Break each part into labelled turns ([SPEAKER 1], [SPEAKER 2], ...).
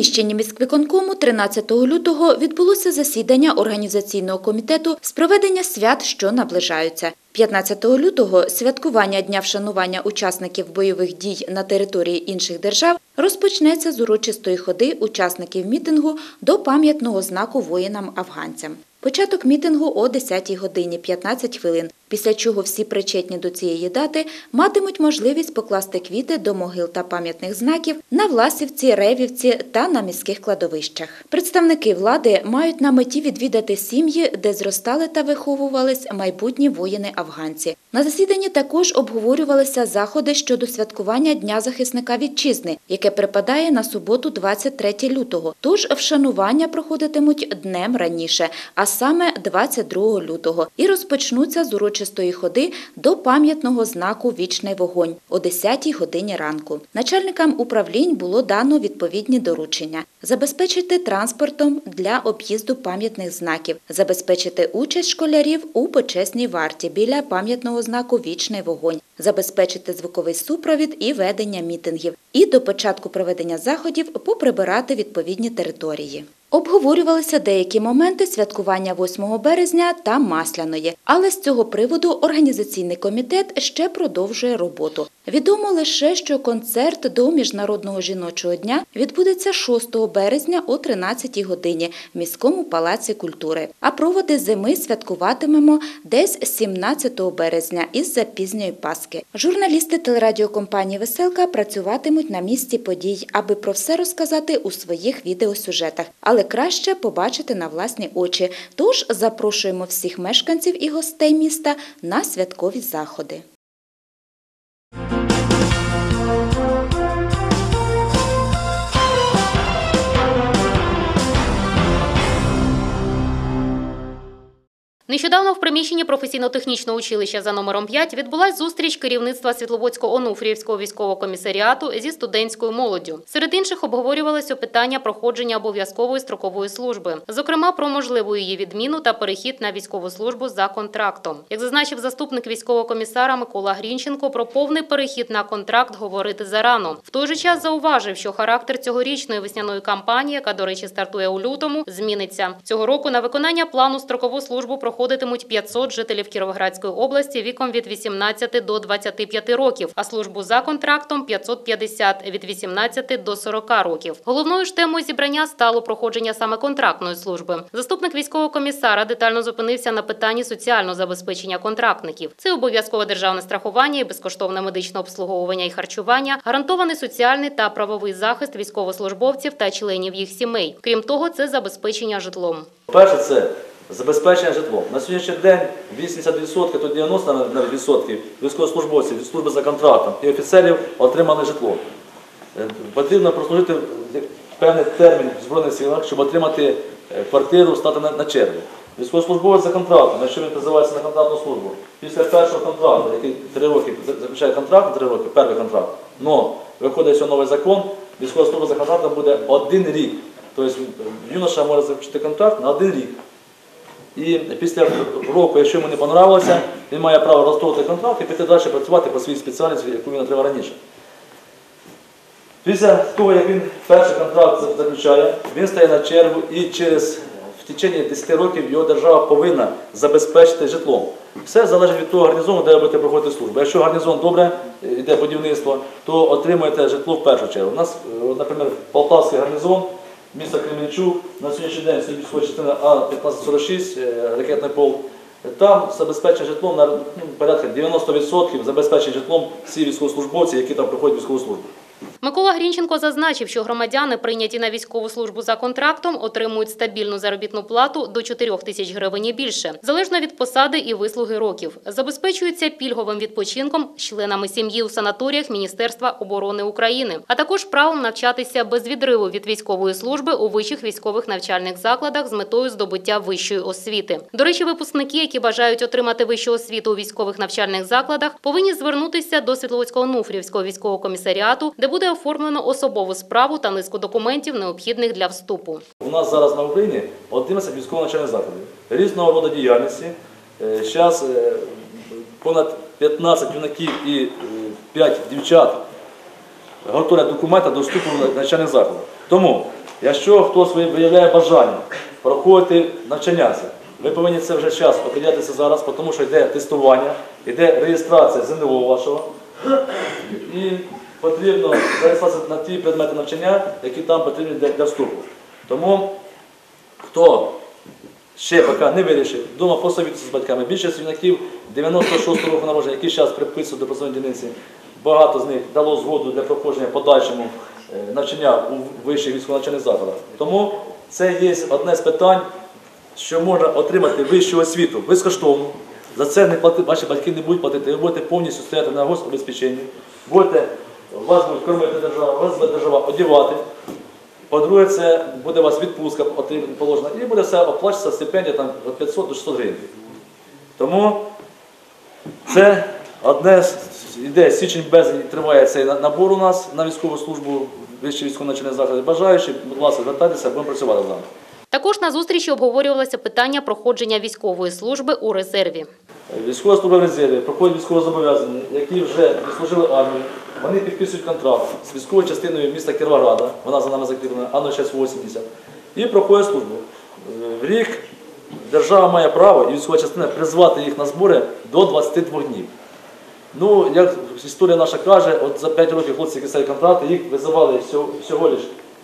[SPEAKER 1] приміщенні міськвиконкому 13 лютого відбулося засідання організаційного комітету з проведення свят, що наближаються. 15 лютого святкування Дня вшанування учасників бойових дій на території інших держав розпочнеться з урочистої ходи учасників мітингу до пам'ятного знаку воїнам-афганцям. Початок мітингу о 10 годині 15 хвилин, після чого всі причетні до цієї дати матимуть можливість покласти квіти до могил та пам'ятних знаків на Власівці, Ревівці та на міських кладовищах. Представники влади мають на меті відвідати сім'ї, де зростали та виховувались майбутні воїни-афганці. На засіданні також обговорювалися заходи щодо святкування Дня захисника вітчизни, яке припадає на суботу 23 лютого. Тож вшанування проходитимуть днем раніше, а саме 22 лютого, і розпочнуться з урочистої ходи до пам'ятного знаку Вічний вогонь о 10-й годині ранку. Начальникам управлінь було дано відповідні доручення: забезпечити транспортом для об'їзду пам'ятних знаків, забезпечити участь школярів у почесній варті біля пам'ятного знаку Вічний вогонь, забезпечити звуковий супровід і ведення мітингів, і до початку проведення заходів поприбирати відповідні території. Обговорювалися деякі моменти святкування 8 березня та Масляної, але з цього приводу організаційний комітет ще продовжує роботу. Відомо лише, що концерт до Міжнародного жіночого дня відбудеться 6 березня о 13 годині в міському палаці культури. А проводи зими святкуватимемо десь 17 березня із запізньої Паски. Журналісти телерадіокомпанії Веселка працюватимуть на місці подій, аби про все розказати у своїх відеосюжетах. Але краще побачити на власні очі. Тож запрошуємо всіх мешканців і гостей міста на святкові заходи.
[SPEAKER 2] Нещодавно в приміщенні професійно-технічного училища за номером 5 відбулась зустріч керівництва Світловодського онуфріївського військового комісаріату зі студентською молоддю. Серед інших обговорювалося питання проходження обов'язкової строкової служби, зокрема про можливу її відміну та перехід на військову службу за контрактом. Як зазначив заступник військового комісара Микола Грінченко, про повний перехід на контракт говорити зарано. В той же час зауважив, що характер цьогорічної весняної кампанії, яка, до речі, стартує у лютому, зміниться цього року. На виконання плану строкову службу проходить проходитимуть 500 жителів Кіровоградської області віком від 18 до 25 років, а службу за контрактом 550 від 18 до 40 років. Головною ж темою зібрання стало проходження саме контрактної служби. Заступник військового комісара детально зупинився на питанні соціального забезпечення контрактників. Це обов'язкове державне страхування і безкоштовне медичне обслуговування і харчування, гарантований соціальний та правовий захист військовослужбовців та членів їх сімей. Крім того, це забезпечення житлом.
[SPEAKER 3] Перше це забезпечення житлом. На сьогоднішній день 80% то 90% навіть відсотків військовослужбовців від служби за контрактом і офіцерів отримали житло. Е, Потрібно прослужити певний термін в Збройних силах, щоб отримати е, квартиру, стати на, чергу. Військовослужбовець за контрактом, якщо він призивається на контрактну службу, після першого контракту, який три роки заключає контракт три роки, перший контракт, але виходить новий закон, військова служба за контрактом буде один рік. Тобто юноша може заключити контракт на один рік. І після року, якщо йому не понравилося, він має право розторгнути контракт і піти далі працювати по своїй спеціальності, яку він отримав раніше. Після того, як він перший контракт заключає, він стає на чергу і через в течение 10 років його держава повинна забезпечити житлом. Все залежить від того гарнізону, де ви будете проходити службу. Якщо гарнізон добре, йде будівництво, то отримуєте житло в першу чергу. У нас, наприклад, Полтавський гарнізон міста Кременчук, на сьогоднішній день військова частина А-1546, е, ракетний полк. Там забезпечення житлом на ну, порядка 90% забезпечення житлом всі військовослужбовці, які там проходять військову службу.
[SPEAKER 2] Микола Грінченко зазначив, що громадяни, прийняті на військову службу за контрактом, отримують стабільну заробітну плату до 4 тисяч гривень і більше, залежно від посади і вислуги років. Забезпечуються пільговим відпочинком членами сім'ї у санаторіях Міністерства оборони України, а також правом навчатися без відриву від військової служби у вищих військових навчальних закладах з метою здобуття вищої освіти. До речі, випускники, які бажають отримати вищу освіту у військових навчальних закладах, повинні звернутися до Світловодського нуфрівського військового комісаріату, де буде оформлено особову справу та низку документів, необхідних для вступу.
[SPEAKER 3] У нас зараз на Україні 11 військово-навчальних закладів різного роду діяльності. Зараз понад 15 юнаків і 5 дівчат готують документи до вступу в навчальних закладів. Тому Якщо хтось виявляє бажання проходити навчання, ви повинні це вже час оприділятися зараз, тому що йде тестування, йде реєстрація ЗНО вашого. І потрібно зареєструватися на ті предмети навчання, які там потрібні для, для вступу. Тому хто ще поки не вирішив, вдома посовітуватися з батьками. Більшість юнаків 96 року народження, які зараз приписують до посадової дільниці, багато з них дало згоду для проходження подальшому е, навчання у вищих військово-навчальних закладах. Тому це є одне з питань, що можна отримати вищу освіту безкоштовно. За це не плати, ваші батьки не будуть платити, ви будете повністю стояти на гособезпеченні, будете, вас будуть кормити держава, вас буде держава одягати. По-друге, це буде у вас відпустка положена, і буде все оплачуватися стипендія там, від 500 до 600 гривень. Тому це одне з іде січень березень триває цей набор у нас на військову службу, вищі військово навчальні заклади. Бажаючи, будь ласка, звертайтеся, будемо працювати з вами.
[SPEAKER 2] Також на зустрічі обговорювалося питання проходження військової служби у резерві.
[SPEAKER 3] Військова служба в резерві проходять військовозобов'язані, які вже відслужили армію. Вони підписують контракт з військовою частиною міста Кіровограда, вона за нами закріплена, АНО 680, і проходять службу. Е, В рік держава має право і військова частина призвати їх на збори до 22 днів. Ну, як історія наша каже, от за 5 років хлопці, які контракти, їх визивали всього, всього лиш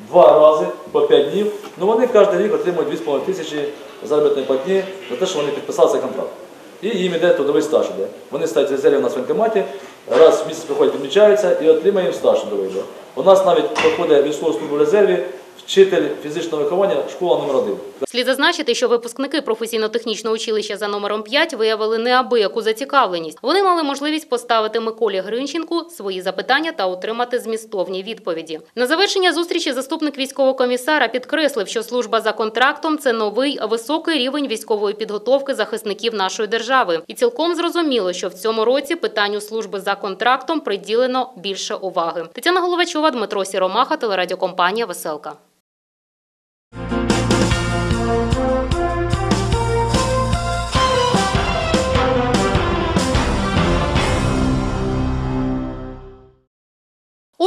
[SPEAKER 3] два рази по 5 днів. Ну вони кожен рік отримують 2,5 тисячі заробітної платні за те, що вони підписали цей контракт. І їм іде трудовий стаж іде. Вони стають резерві в воєнкоматі, раз в місяць приходять, відмічаються і отримуємо стаж трудовий. У нас навіть проходить військову службу в резерві, вчитель фізичного виховання, школа номер 1
[SPEAKER 2] Слід зазначити, що випускники професійно-технічного училища за номером 5 виявили неабияку зацікавленість. Вони мали можливість поставити Миколі Гринченку свої запитання та отримати змістовні відповіді. На завершення зустрічі заступник військового комісара підкреслив, що служба за контрактом це новий високий рівень військової підготовки захисників нашої держави. І цілком зрозуміло, що в цьому році питанню служби за контрактом приділено більше уваги. Тетяна Головачова, Дмитро Сіромаха, телерадіокомпанія Веселка.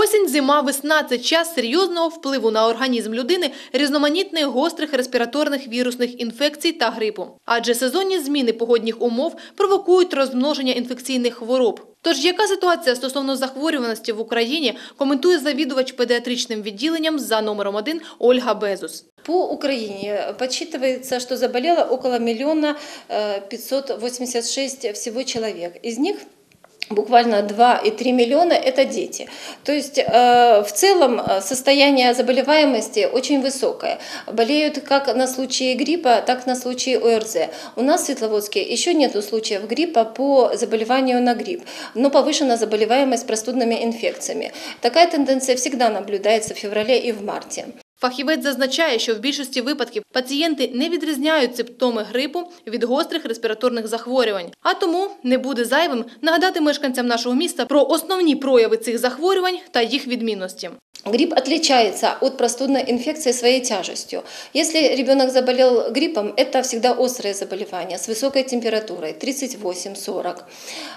[SPEAKER 4] Осінь, зима, весна це час серйозного впливу на організм людини різноманітних гострих респіраторних вірусних інфекцій та грипу. Адже сезонні зміни погодних умов провокують розмноження інфекційних хвороб. Тож яка ситуація стосовно захворюваності в Україні, коментує завідувач педіатричним відділенням за номером 1 Ольга Безус.
[SPEAKER 5] По Украине подсчитывается, что заболело около миллиона э, 586 всего человек. Из них буквально 2,3 миллиона – это дети. То есть э, в целом э, состояние заболеваемости очень высокое. Болеют как на случае гриппа, так на случае ОРЗ. У нас в Светловодске еще нет случаев гриппа по заболеванию на грипп, но повышена заболеваемость простудными инфекциями. Такая тенденция всегда наблюдается в феврале и в марте.
[SPEAKER 4] Фахівець зазначає, що в більшості випадків пацієнти не відрізняють симптоми грипу від гострих респіраторних захворювань. А тому не буде зайвим нагадати мешканцям нашого міста про основні прояви цих захворювань та їх відмінності.
[SPEAKER 5] Грипп отличается от простудной инфекции своей тяжестью. Если ребенок заболел гриппом, это всегда острое заболевание с высокой температурой 38-40.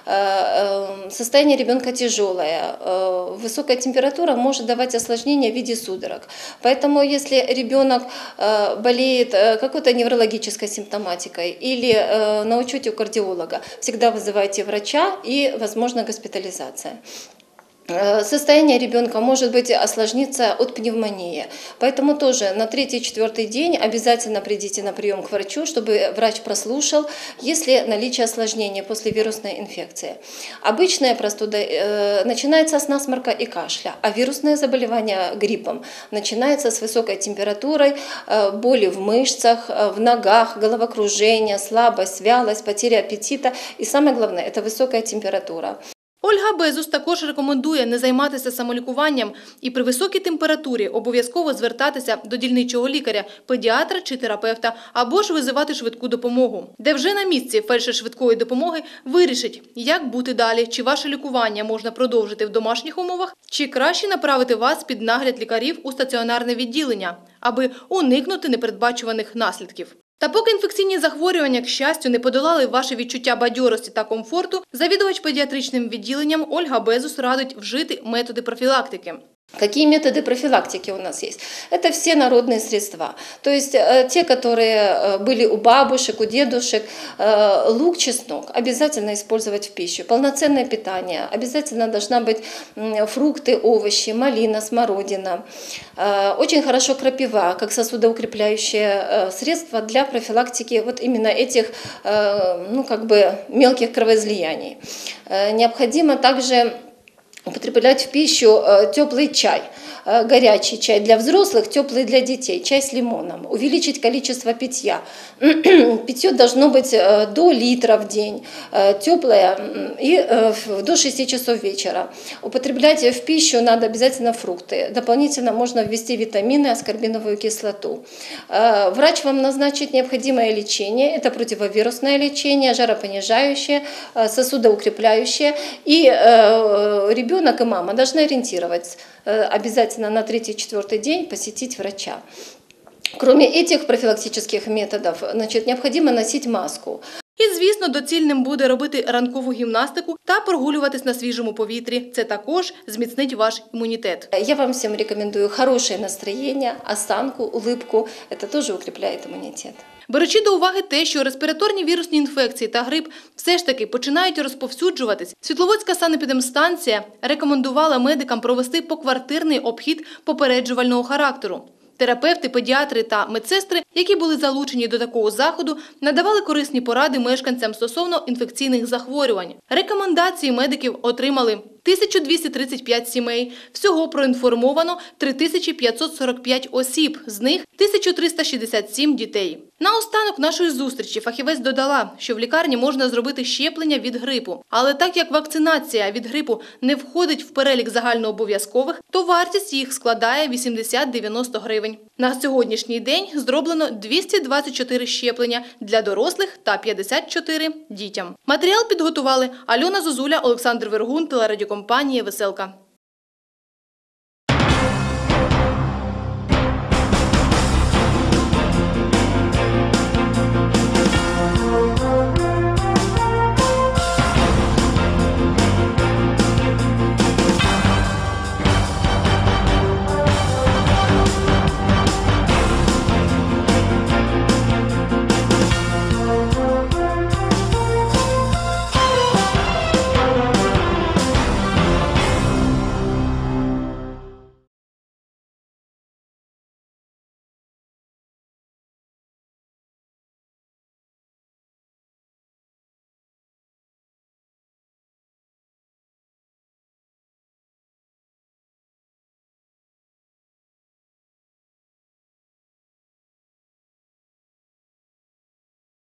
[SPEAKER 5] Э, э, Состояние ребенка тяжелое. Э, Высокая температура может давать осложнения в виде судорог. Поэтому если ребенок э, болеет какой-то неврологической симптоматикой или на учете у кардиолога, всегда вызывайте врача и, возможно, госпитализация. Э, Состояние ребенка может быть осложниться от пневмонии. Поэтому тоже на третий-четвертый день обязательно придите на прием к врачу, чтобы врач прослушал, если наличие осложнений после вирусной инфекции. Обычная простуда э, начинается с насморка и кашля, а вирусное заболевание гриппом начинается с высокой температурой, э, боли в мышцах, э, в ногах, головокружение, слабость, вялость, потеря аппетита. И самое главное – это высокая температура.
[SPEAKER 4] Ольга Безус також рекомендує не займатися самолікуванням і при високій температурі обов'язково звертатися до дільничого лікаря, педіатра чи терапевта, або ж визивати швидку допомогу, де вже на місці фельдшер швидкої допомоги вирішить, як бути далі, чи ваше лікування можна продовжити в домашніх умовах, чи краще направити вас під нагляд лікарів у стаціонарне відділення, аби уникнути непередбачуваних наслідків. Та поки інфекційні захворювання, к щастю, не подолали ваше відчуття бадьорості та комфорту, завідувач педіатричним відділенням Ольга Безус радить вжити методи профілактики.
[SPEAKER 5] Какие методы профилактики у нас есть? Это все народные средства. То есть э, те, которые э, были у бабушек, у дедушек, э, лук, чеснок обязательно использовать в пищу. Полноценное питание. Обязательно должна быть фрукты, овощи, малина, смородина. Очень хорошо крапива, как сосудоукрепляющее средство для профилактики вот именно этих ну, как бы мелких кровоизлияний. Необходимо также употреблять в пищу э, теплый чай, э, Горячий чай для взрослых, теплый для детей, чай с лимоном, увеличить количество питья. Питье должно быть э, до литра в день, э, теплое и э, до 6 часов вечера. Употреблять в пищу надо обязательно фрукты. Дополнительно можно ввести витамины, аскорбиновую кислоту. Э, Врач вам назначит необходимое лечение. Это противовирусное лечение, жаропонижающее, э, сосудоукрепляющее. И э, ребенок и мама должны ориентировать э, обязательно на третий-четвертый день посетить врача. Кроме этих профилактических методов, значит, необходимо носить маску.
[SPEAKER 4] І, звісно, доцільним буде робити ранкову гімнастику та прогулюватись на свіжому повітрі. Це також зміцнить ваш імунітет.
[SPEAKER 5] Я вам всем рекомендую хорошее настроение, осанку, улыбку. Это тоже укрепляет иммунитет.
[SPEAKER 4] Беручи до уваги те, що респіраторні вірусні інфекції та грип все ж таки починають розповсюджуватись, Світловодська санепідемстанція рекомендувала медикам провести поквартирний обхід попереджувального характеру. Терапевти, педіатри та медсестри, які були залучені до такого заходу, надавали корисні поради мешканцям стосовно інфекційних захворювань. Рекомендації медиків отримали 1235 сімей. Всього проінформовано 3545 осіб, з них 1367 дітей. Наостанок нашої зустрічі фахівець додала, що в лікарні можна зробити щеплення від грипу. Але так як вакцинація від грипу не входить в перелік загальнообов'язкових, то вартість їх складає 80-90 гривень. На сьогоднішній день зроблено 224 щеплення для дорослих та 54 дітям. Матеріал підготували Альона Зозуля, Олександр Вергун, телерадіокомпанія Веселка.